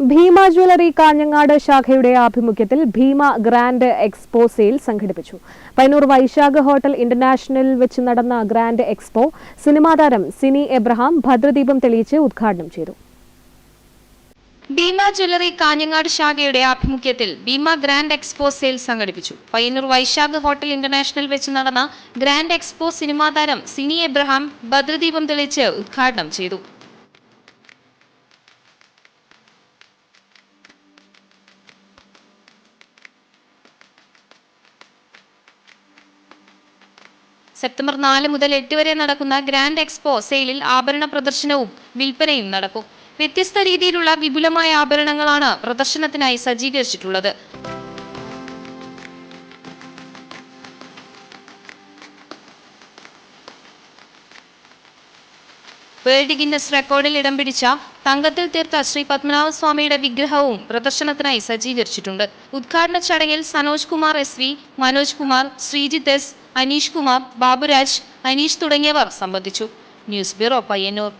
Bhima jewellery Kanhangad ശാഖയുടെ ആഭിമുഖ്യത്തിൽ Bhima grand expo sale സംഘടിപ്പിച്ചു. പയ്യന്നൂർ വൈശാഖ ഹോട്ടൽ ഇന്റർനാഷണലിൽ വെച്ച് നടന്ന ഗ്രാൻഡ് എക്സ്പോ സിനിമാ താരം സിനി എബ്രഹാം ഭദ്രദീപം തെളിയിച്ച് ഉദ്ഘാടനം ചെയ്തു. ഭീമ ജ്വല്ലറി കാഞ്ഞങ്ങാട് ശാഖയുടെ ആഭിമുഖ്യത്തിൽ ഭീമ ഗ്രാൻഡ് എക്സ്പോ സെയിൽ സംഘടിപ്പിച്ചു. പയ്യന്നൂർ വൈശാഖ് ഹോട്ടൽ ഇന്റർനാഷണൽ വെച്ച് നടന്ന ഗ്രാൻഡ് എക്സ്പോ സിനിമാ താരം സിനി എബ്രഹാം ഭദ്രദീപം തെളിയിച്ച് ഉദ്ഘാടനം ചെയ്തു. സെപ്റ്റംബർ നാല് മുതൽ എട്ട് വരെ നടക്കുന്ന ഗ്രാൻഡ് എക്സ്പോ സെയിലിൽ ആഭരണ പ്രദർശനവും വിൽപ്പനയും നടക്കും. വ്യത്യസ്ത രീതിയിലുള്ള വിപുലമായ ആഭരണങ്ങളാണ് പ്രദർശനത്തിനായി സജ്ജീകരിച്ചിട്ടുള്ളത്. വേൾഡ് ഗിന്നസ് റെക്കോർഡിൽ ഇടം പിടിച്ച തങ്കത്തിൽ തീർത്ത ശ്രീ പത്മനാഭ സ്വാമിയുടെ വിഗ്രഹവും പ്രദർശനത്തിനായി സജ്ജീകരിച്ചിട്ടുണ്ട്. ഉദ്ഘാടന ചടങ്ങിൽ Sanoj Kumar S V Manoj Kumar Sreejith S Aneesh Kumar Baburaj Aneesh തുടങ്ങിയവർ സംബന്ധിച്ചു. News bureau Payyanur.